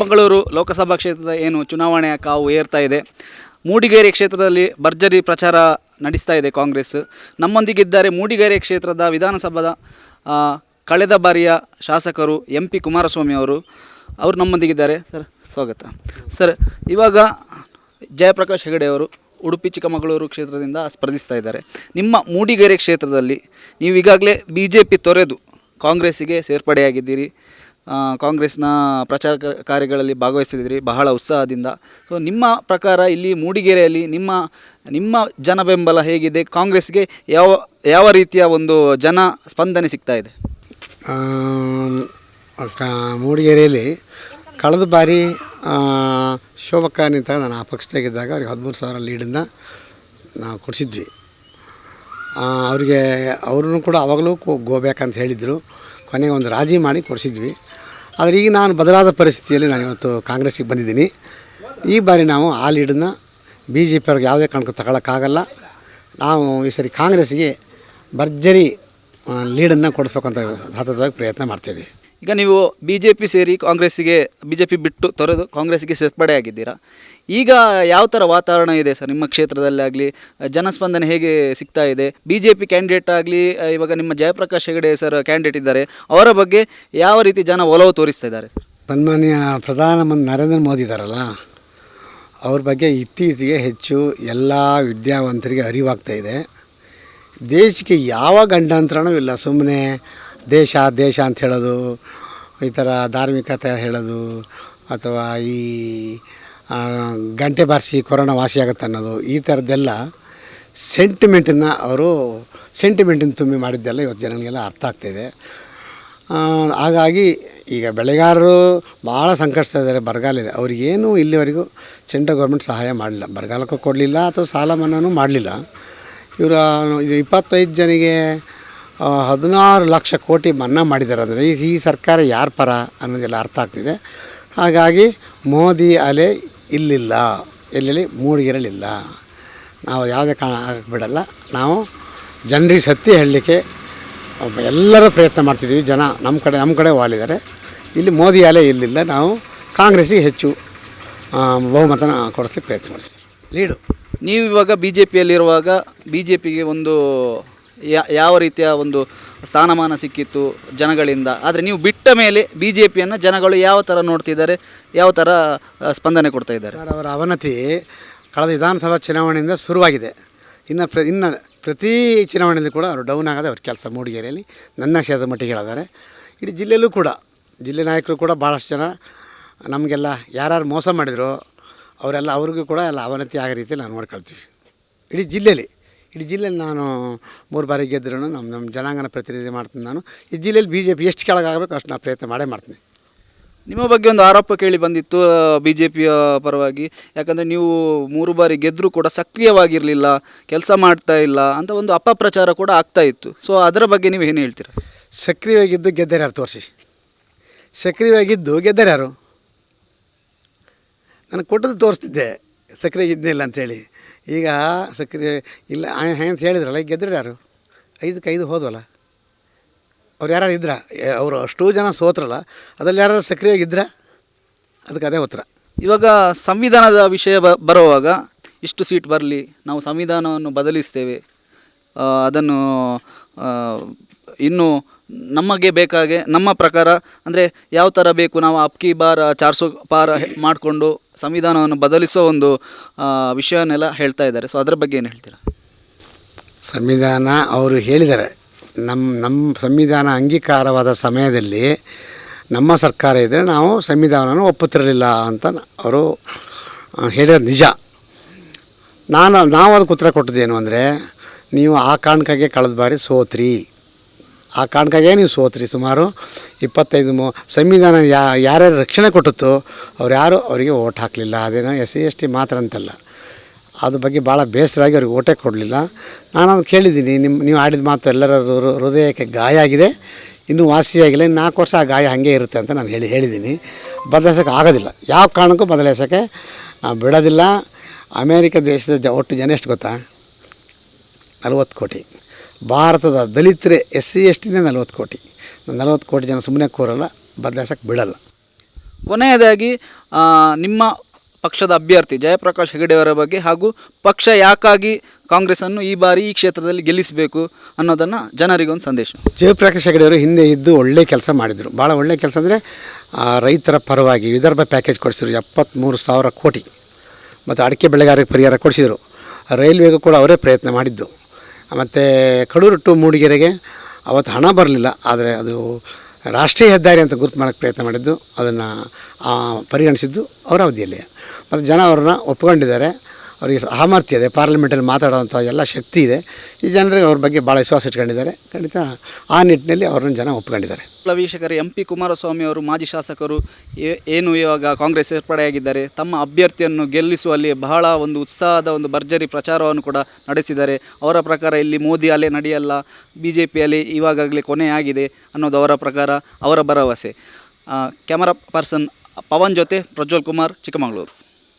ಮಂಗಳೂರು ಲೋಕಸಭಾ ಕ್ಷೇತ್ರದ ಏನು ಚುನಾವಣೆಯ ಕಾವು ಏರ್ತಾ ಇದೆ. ಮೂಡಿಗೆರೆ ಕ್ಷೇತ್ರದಲ್ಲಿ ಭರ್ಜರಿ ಪ್ರಚಾರ ನಡೆಸ್ತಾ ಇದೆ ಕಾಂಗ್ರೆಸ್. ನಮ್ಮೊಂದಿಗಿದ್ದಾರೆ ಮೂಡಿಗೆರೆ ಕ್ಷೇತ್ರದ ವಿಧಾನಸಭಾದ ಕಳೆದ ಬಾರಿಯ ಶಾಸಕರು ಎಂ ಪಿ ಕುಮಾರಸ್ವಾಮಿ ಅವರು. ಅವರು ನಮ್ಮೊಂದಿಗಿದ್ದಾರೆ. ಸರ್, ಸ್ವಾಗತ. ಸರ್, ಇವಾಗ ಜಯಪ್ರಕಾಶ್ ಹೆಗಡೆ ಅವರು ಉಡುಪಿ ಚಿಕ್ಕಮಗಳೂರು ಕ್ಷೇತ್ರದಿಂದ ಸ್ಪರ್ಧಿಸ್ತಾ ಇದ್ದಾರೆ. ನಿಮ್ಮ ಮೂಡಿಗೆರೆ ಕ್ಷೇತ್ರದಲ್ಲಿ ನೀವು ಈಗಾಗಲೇ ಬಿ ಜೆ ಪಿ ತೊರೆದು ಕಾಂಗ್ರೆಸ್ಸಿಗೆ ಸೇರ್ಪಡೆಯಾಗಿದ್ದೀರಿ. ಕಾಂಗ್ರೆಸ್ನ ಪ್ರಚಾರ ಕಾರ್ಯಗಳಲ್ಲಿ ಭಾಗವಹಿಸಿದ್ರಿ ಬಹಳ ಉತ್ಸಾಹದಿಂದ. ಸೊ ನಿಮ್ಮ ಪ್ರಕಾರ ಇಲ್ಲಿ ಮೂಡಿಗೆರೆಯಲ್ಲಿ ನಿಮ್ಮ ನಿಮ್ಮ ಜನ ಬೆಂಬಲ ಹೇಗಿದೆ? ಕಾಂಗ್ರೆಸ್ಗೆ ಯಾವ ಯಾವ ರೀತಿಯ ಒಂದು ಜನ ಸ್ಪಂದನೆ ಸಿಗ್ತಾ ಇದೆ? ಮೂಡಿಗೆರೆಯಲ್ಲಿ ಕಳೆದ ಬಾರಿ ಶೋಭಕ್ಕ ನಿಂತ ನಾನು ಆ ಪಕ್ಷದಾಗಿದ್ದಾಗ ಅವ್ರಿಗೆ ಹದಿಮೂರು ಸಾವಿರ ಲೀಡನ್ನು ನಾವು ಕೊಡಿಸಿದ್ವಿ. ಅವರಿಗೆ, ಅವ್ರನ್ನೂ ಕೂಡ ಅವಾಗಲೂ ಕೋ- ಗೋಬೇಕಂತ ಹೇಳಿದರು. ಕೊನೆಗೆ ಒಂದು ರಾಜಿ ಮಾಡಿ ಕೊಡಿಸಿದ್ವಿ. ಆದರೆ ಈಗ ನಾನು ಬದಲಾದ ಪರಿಸ್ಥಿತಿಯಲ್ಲಿ ನಾನು ಇವತ್ತು ಕಾಂಗ್ರೆಸ್ಸಿಗೆ ಬಂದಿದ್ದೀನಿ. ಈ ಬಾರಿ ನಾವು ಆ ಲೀಡನ್ನು ಬಿ ಜೆ ಪಿ ಅವ್ರಿಗೆ ಯಾವುದೇ ಕಾರಣಕ್ಕೂ ತಗೊಳಕ್ಕಾಗಲ್ಲ. ನಾವು ಈ ಸರಿ ಕಾಂಗ್ರೆಸ್ಸಿಗೆ ಭರ್ಜರಿ ಲೀಡನ್ನು ಕೊಡಿಸ್ಬೇಕಂತ ಸತತವಾಗಿ ಪ್ರಯತ್ನ ಮಾಡ್ತೀವಿ ಈಗ ನೀವು ಬಿ ಜೆ ಪಿ ಸೇರಿ ಕಾಂಗ್ರೆಸ್ಸಿಗೆ ಬಿ ಜೆ ಪಿ ಬಿಟ್ಟು ತೊರೆದು ಕಾಂಗ್ರೆಸ್ಸಿಗೆ ಸೇರ್ಪಡೆಯಾಗಿದ್ದೀರಾ ಈಗ ಯಾವ ಥರ ವಾತಾವರಣ ಇದೆ ಸರ್ ನಿಮ್ಮ ಕ್ಷೇತ್ರದಲ್ಲಿ ಆಗಲಿ? ಜನಸ್ಪಂದನೆ ಹೇಗೆ ಸಿಗ್ತಾ ಇದೆ? ಬಿ ಜೆ ಪಿ ಕ್ಯಾಂಡಿಡೇಟ್ ಆಗಲಿ ಇವಾಗ ನಿಮ್ಮ ಜಯಪ್ರಕಾಶ್ ಹೆಗಡೆ ಸರ್ ಕ್ಯಾಂಡಿಡೇಟ್ ಇದ್ದಾರೆ. ಅವರ ಬಗ್ಗೆ ಯಾವ ರೀತಿ ಜನ ಒಲವು ತೋರಿಸ್ತಾ ಇದ್ದಾರೆ ಸರ್? ಸನ್ಮಾನ್ಯ ಪ್ರಧಾನಮಂತ್ರಿ ನರೇಂದ್ರ ಮೋದಿ ಇದ್ದಾರಲ್ಲ, ಅವ್ರ ಬಗ್ಗೆ ಇತ್ತೀಚೆಗೆ ಹೆಚ್ಚು ಎಲ್ಲ ವಿದ್ಯಾವಂತರಿಗೆ ಅರಿವಾಗ್ತಾ ಇದೆ. ದೇಶಕ್ಕೆ ಯಾವ ಗಂಡಾಂತರನೂ ಇಲ್ಲ ಸುಮ್ಮನೆ ದೇಶ ದೇಶ ಅಂತ ಹೇಳೋದು, ಈ ಥರ ಧಾರ್ಮಿಕತೆ ಹೇಳೋದು, ಅಥವಾ ಈ ಗಂಟೆ ಬಾರಿಸಿ ಕೊರೋನಾ ವಾಸಿಯಾಗುತ್ತೆ ಅನ್ನೋದು, ಈ ಥರದ್ದೆಲ್ಲ ಸೆಂಟಿಮೆಂಟನ್ನು ಅವರು ಸೆಂಟಿಮೆಂಟನ್ನು ತುಂಬಿ ಮಾಡಿದ್ದೆಲ್ಲ ಇವತ್ತು ಜನಗಳಿಗೆಲ್ಲ ಅರ್ಥ ಆಗ್ತಿದೆ ಹಾಗಾಗಿ ಈಗ ಬೆಳೆಗಾರರು ಭಾಳ ಸಂಕಷ್ಟ ಇದ್ದಾರೆ ಬರಗಾಲ ಇದೆ. ಅವ್ರಿಗೇನು ಇಲ್ಲಿವರೆಗೂ ಸೆಂಟ್ರಲ್ ಗೌರ್ಮೆಂಟ್ ಸಹಾಯ ಮಾಡಲಿಲ್ಲ. ಬರಗಾಲಕ್ಕೂ ಕೊಡಲಿಲ್ಲ, ಅಥವಾ ಸಾಲ ಮನ್ನಾನೂ ಮಾಡಲಿಲ್ಲ. ಇವರ ಇಪ್ಪತ್ತೈದು ಜನಿಗೆ ಹದಿನಾರು ಲಕ್ಷ ಕೋಟಿ ಮನ್ನಾ ಮಾಡಿದ್ದಾರೆ ಅಂದರೆ ಈ ಈ ಸರ್ಕಾರ ಯಾರ ಪರ ಅನ್ನೋದೆಲ್ಲ ಅರ್ಥ ಆಗ್ತಿದೆ. ಹಾಗಾಗಿ ಮೋದಿ ಅಲೆ ಇಲ್ಲಿಲ್ಲ. ಎಲ್ಲೆಲ್ಲಿ? ಮೂಡಿಗಿರಲಿಲ್ಲ ನಾವು ಯಾವುದೇ ಕಾರಣ ಆಗಬಿಡಲ್ಲ. ಬಿಡಲ್ಲ ನಾವು ಜನರಿಗೆ ಸತ್ಯ ಹೇಳಲಿಕ್ಕೆ ಎಲ್ಲರೂ ಪ್ರಯತ್ನ ಮಾಡ್ತಿದ್ದೀವಿ. ಜನ ನಮ್ಮ ಕಡೆ ನಮ್ಮ ಕಡೆ ವಾಲಿದ್ದಾರೆ. ಇಲ್ಲಿ ಮೋದಿ ಅಲೆ ಇಲ್ಲಿಲ್ಲ. ನಾವು ಕಾಂಗ್ರೆಸ್ಸಿಗೆ ಹೆಚ್ಚು ಬಹುಮತನ ಕೊಡಿಸ್ಲಿಕ್ಕೆ ಪ್ರಯತ್ನ ಮಾಡಿಸ್ತೀವಿ. ಲೀಡು. ನೀವು ಇವಾಗ ಬಿ ಜೆ ಪಿಯಲ್ಲಿರುವಾಗ ಬಿ ಜೆ ಪಿಗೆ ಒಂದು ಯಾವ ರೀತಿಯ ಒಂದು ಸ್ಥಾನಮಾನ ಸಿಕ್ಕಿತ್ತು ಜನಗಳಿಂದ? ಆದರೆ ನೀವು ಬಿಟ್ಟ ಮೇಲೆ ಬಿ ಜೆ ಪಿಯನ್ನು ಜನಗಳು ಯಾವ ಥರ ನೋಡ್ತಿದ್ದಾರೆ, ಯಾವ ಥರ ಸ್ಪಂದನೆ ಕೊಡ್ತಾ ಇದ್ದಾರೆ? ಸರ್, ಅವರ ಅವನತಿ ಕಳೆದ ವಿಧಾನಸಭಾ ಚುನಾವಣೆಯಿಂದ ಶುರುವಾಗಿದೆ. ಇನ್ನು ಪ್ರ, ಇನ್ನು ಪ್ರತಿ ಚುನಾವಣೆಯಲ್ಲಿ ಕೂಡ ಅವರು ಡೌನ್ ಆಗದೆ ಅವ್ರ ಕೆಲಸ ಮೂಡಿಗೆರೆಯಲ್ಲಿ ನನ್ನ ಕ್ಷೇತ್ರದ ಮಟ್ಟಿಗೆ ಹೇಳಿದ್ದಾರೆ ಇಡೀ ಜಿಲ್ಲೆಯಲ್ಲೂ ಕೂಡ, ಜಿಲ್ಲೆ ನಾಯಕರು ಕೂಡ ಭಾಳಷ್ಟು ಜನ ನಮಗೆಲ್ಲ ಯಾರ್ಯಾರು ಮೋಸ ಮಾಡಿದ್ರು ಅವರೆಲ್ಲ ಅವ್ರಿಗೂ ಕೂಡ ಎಲ್ಲ ಅವನತಿ ಆಗೋ ರೀತಿ ನಾವು ನೋಡ್ಕೊಳ್ತೀವಿ. ಇಡೀ ಜಿಲ್ಲೆಯಲ್ಲಿ. ಇಡೀ ಜಿಲ್ಲೆಯಲ್ಲಿ ನಾನು ಮೂರು ಬಾರಿ ಗೆದ್ದರೂ ನಮ್ಮ ನಮ್ಮ ಜನಾಂಗನ ಪ್ರತಿನಿಧಿ ಮಾಡ್ತೀನಿ ನಾನು. ಈ ಜಿಲ್ಲೆಯಲ್ಲಿ ಬಿ ಜೆ ಪಿ ಎಷ್ಟು ಕೆಳಗಾಗಬೇಕು ಅಷ್ಟು ನಾನು ಪ್ರಯತ್ನ ಮಾಡೇ ಮಾಡ್ತೀನಿ. ನಿಮ್ಮ ಬಗ್ಗೆ ಒಂದು ಆರೋಪ ಕೇಳಿ ಬಂದಿತ್ತು ಬಿ ಜೆ ಪಿಯ ಪರವಾಗಿ. ಯಾಕಂದರೆ ನೀವು ಮೂರು ಬಾರಿ ಗೆದ್ದರೂ ಕೂಡ ಸಕ್ರಿಯವಾಗಿರಲಿಲ್ಲ ಕೆಲಸ ಮಾಡ್ತಾ ಇಲ್ಲ ಅಂತ ಒಂದು ಅಪಪ್ರಚಾರ ಕೂಡ ಆಗ್ತಾ ಇತ್ತು. ಸೊ ಅದರ ಬಗ್ಗೆ ನೀವು ಏನು ಹೇಳ್ತೀರಾ? ಸಕ್ರಿಯವಾಗಿದ್ದು ಗೆದ್ದರೆ ಯಾರು ತೋರಿಸಿ? ಸಕ್ರಿಯವಾಗಿದ್ದು ಗೆದ್ದರೆ ಯಾರು? ನಾನು ಕೊಟ್ಟದ್ದು ತೋರಿಸ್ತಿದ್ದೆ ಸಕ್ರಿಯಾಗಿದ್ದಿಲ್ಲ ಅಂತೇಳಿ ಈಗ ಸಕ್ರಿಯ ಇಲ್ಲ ಅಂತ ಹೇಳಿದ್ರಲ್ಲ, ಈಗ ಗೆದ್ದರೆ ಯಾರು? ಐದಕ್ಕೆ ಐದು ಹೋದ್ವಲ್ಲ? ಅವ್ರು ಯಾರು ಇದ್ರ? ಅವರು ಅಷ್ಟೂ ಜನ ಸೋತ್ರಲ್ಲ, ಅದರಲ್ಲಿ ಯಾರು ಸಕ್ರಿಯವಾಗಿದ್ರ ಅದಕ್ಕೆ ಅದೇ ಉತ್ತರ. ಇವಾಗ ಸಂವಿಧಾನದ ವಿಷಯ ಬರುವಾಗ ಇಷ್ಟು ಸೀಟ್ ಬರಲಿ, ನಾವು ಸಂವಿಧಾನವನ್ನು ಬದಲಿಸ್ತೇವೆ ಅದನ್ನು ಇನ್ನು ನಮಗೆ ಬೇಕಾಗೆ, ನಮ್ಮ ಪ್ರಕಾರ, ಅಂದರೆ ಯಾವ ಥರ ಬೇಕು, ನಾವು ಅಪ್ಕಿ ಬಾರ ಚಾರ್ಸೋ ಪಾರ ಮಾಡಿಕೊಂಡು ಸಂವಿಧಾನವನ್ನು ಬದಲಿಸೋ ಒಂದು ವಿಷಯನೆಲ್ಲ ಹೇಳ್ತಾ ಇದ್ದಾರೆ. ಸೊ ಅದರ ಬಗ್ಗೆ ಏನು ಹೇಳ್ತೀರಾ? ಸಂವಿಧಾನ ಅವರು ಹೇಳಿದ್ದಾರೆ. ನಮ್ಮ ನಮ್ಮ ಸಂವಿಧಾನ ಅಂಗೀಕಾರವಾದ ಸಮಯದಲ್ಲಿ ನಮ್ಮ ಸರ್ಕಾರ ಇದ್ದರೆ ನಾವು ಸಂವಿಧಾನವನ್ನು ಒಪ್ಪುತ್ತಿರಲಿಲ್ಲ ಅಂತ ಅವರು ಹೇಳಿದ ನಿಜ. ನಾನು ನಾವು ಅದಕ್ಕೆ ಉತ್ತರ ಕೊಟ್ಟದ್ದೇನು ಅಂದರೆ, ನೀವು ಆ ಕಾರಣಕ್ಕಾಗಿ ಕಳೆದ ಬಾರಿ ಸೋತ್ರಿ. ಆ ಕಾರಣಕ್ಕಾಗೇ ನೀವು ಸೋತ್ರಿ? ಸುಮಾರು ಇಪ್ಪತ್ತೈದು ಮೂ ಸಂವಿಧಾನ ಯಾ ಯಾರ್ಯಾರು ರಕ್ಷಣೆ ಕೊಟ್ಟಿತ್ತು ಅವ್ರು ಯಾರು ಅವರಿಗೆ ಓಟ್ ಹಾಕಲಿಲ್ಲ. ಅದೇನೋ ಎಸ್ ಸಿ, ಎಸ್ ಟಿ ಮಾತ್ರ ಅಂತಲ್ಲ. ಅದ್ರ ಬಗ್ಗೆ ಭಾಳ ಬೇಸರಾಗಿ ಅವ್ರಿಗೆ ಓಟೇ ಕೊಡಲಿಲ್ಲ. ನಾನು ಅದು ಕೇಳಿದ್ದೀನಿ ನಿಮ್ಮ ನೀವು ಆಡಿದ ಮಾತು ಎಲ್ಲರ ಹೃದಯಕ್ಕೆ ಗಾಯ ಆಗಿದೆ. ಇನ್ನೂ ವಾಸಿಯಾಗಿಲ್ಲ ಇನ್ನು ನಾಲ್ಕು ವರ್ಷ ಆ ಗಾಯ ಹಾಗೆ ಇರುತ್ತೆ ಅಂತ ನಾನು ಹೇಳಿ ಹೇಳಿದ್ದೀನಿ. ಬದಲಾಯಿಸೋಕೆ ಆಗೋದಿಲ್ಲ. ಯಾವ ಕಾರಣಕ್ಕೂ ಬದಲಾಯಿಸೋಕ್ಕೆ ನಾವು ಬಿಡೋದಿಲ್ಲ. ಅಮೇರಿಕ ದೇಶದ ಜ ಒಟ್ಟು ಜನ ಎಷ್ಟು ಗೊತ್ತಾ? ನಲ್ವತ್ತು ಕೋಟಿ. ಭಾರತದ ದಲಿತರೇ ಎಸ್ ಸಿ ಎಸ್ ಟಿನೇ ನಲ್ವತ್ತು ಕೋಟಿ. ನಲವತ್ತು ಕೋಟಿ ಜನ ಸುಮ್ಮನೆ ಕೂರಲ್ಲ ಬದಲಾಯಿಸೋಕ್ಕೆ ಬಿಡಲ್ಲ. ಕೊನೆಯದಾಗಿ ನಿಮ್ಮ ಪಕ್ಷದ ಅಭ್ಯರ್ಥಿ ಜಯಪ್ರಕಾಶ್ ಹೆಗಡೆಯವರ ಬಗ್ಗೆ ಹಾಗೂ ಪಕ್ಷ ಯಾಕಾಗಿ ಕಾಂಗ್ರೆಸ್ಸನ್ನು ಈ ಬಾರಿ ಈ ಕ್ಷೇತ್ರದಲ್ಲಿ ಗೆಲ್ಲಿಸಬೇಕು ಅನ್ನೋದನ್ನು ಜನರಿಗೊಂದು ಸಂದೇಶ. ಜಯಪ್ರಕಾಶ್ ಹೆಗಡೆಯವರು ಹಿಂದೆ ಇದ್ದು ಒಳ್ಳೆ ಕೆಲಸ ಮಾಡಿದರು. ಭಾಳ ಒಳ್ಳೆ ಕೆಲಸ ಅಂದರೆ ರೈತರ ಪರವಾಗಿ ವಿದರ್ಭ ಪ್ಯಾಕೇಜ್ ಕೊಡಿಸಿದ್ರು ಎಪ್ಪತ್ತ್ಮೂರು ಸಾವಿರ ಕೋಟಿ. ಮತ್ತು ಅಡಿಕೆ ಬೆಳೆಗಾರರಿಗೆ ಪರಿಹಾರ ಕೊಡಿಸಿದರು. ರೈಲ್ವೆಗೂ ಕೂಡ ಅವರೇ ಪ್ರಯತ್ನ ಮಾಡಿದ್ದು. ಮತ್ತು ಕಡೂರು ಟು ಮೂಡಿಗೆರೆಗೆ ಅವತ್ತು ಹಣ ಬರಲಿಲ್ಲ, ಆದರೆ ಅದು ರಾಷ್ಟ್ರೀಯ ಹೆದ್ದಾರಿ ಅಂತ ಗುರುತು ಮಾಡೋಕ್ಕೆ ಪ್ರಯತ್ನ ಮಾಡಿದ್ದು, ಅದನ್ನು ಪರಿಗಣಿಸಿದ್ದು ಅವರ ಅವಧಿಯಲ್ಲಿ ಮತ್ತು ಜನ ಅವ್ರನ್ನ ಒಪ್ಕೊಂಡಿದ್ದಾರೆ ಅವರಿಗೆ ಸಾಮರ್ಥ್ಯ ಇದೆ. ಪಾರ್ಲಿಮೆಂಟಲ್ಲಿ ಮಾತಾಡೋವಂಥ ಎಲ್ಲ ಶಕ್ತಿ ಇದೆ. ಈ ಜನರಿಗೆ ಅವ್ರ ಬಗ್ಗೆ ಭಾಳ ವಿಶ್ವಾಸ ಇಟ್ಕೊಂಡಿದ್ದಾರೆ. ಖಂಡಿತ ಆ ನಿಟ್ಟಿನಲ್ಲಿ ಅವ್ರನ್ನ ಜನ ಒಪ್ಕೊಂಡಿದ್ದಾರೆ ಎಲ್ಲ ವೀಕ್ಷಕರೇ, ಎಂ ಪಿ ಕುಮಾರಸ್ವಾಮಿ ಅವರು ಮಾಜಿ ಶಾಸಕರು ಏನು ಇವಾಗ ಕಾಂಗ್ರೆಸ್ ಸೇರ್ಪಡೆಯಾಗಿದ್ದಾರೆ ತಮ್ಮ ಅಭ್ಯರ್ಥಿಯನ್ನು ಗೆಲ್ಲಿಸುವಲ್ಲಿ ಬಹಳ ಒಂದು ಉತ್ಸಾಹದ ಒಂದು ಭರ್ಜರಿ ಪ್ರಚಾರವನ್ನು ಕೂಡ ನಡೆಸಿದ್ದಾರೆ. ಅವರ ಪ್ರಕಾರ ಇಲ್ಲಿ ಮೋದಿ ಅಲೆ ನಡೆಯಲ್ಲ ಬಿ ಜೆ ಪಿಯಲ್ಲಿ ಇವಾಗಲೇ ಕೊನೆಯಾಗಿದೆ ಅನ್ನೋದು ಅವರ ಪ್ರಕಾರ ಅವರ ಭರವಸೆ. ಕ್ಯಾಮರಾ ಪರ್ಸನ್ ಪವನ್ ಜೊತೆ ಪ್ರಜ್ವಲ್ ಕುಮಾರ್, ಚಿಕ್ಕಮಗಳೂರು.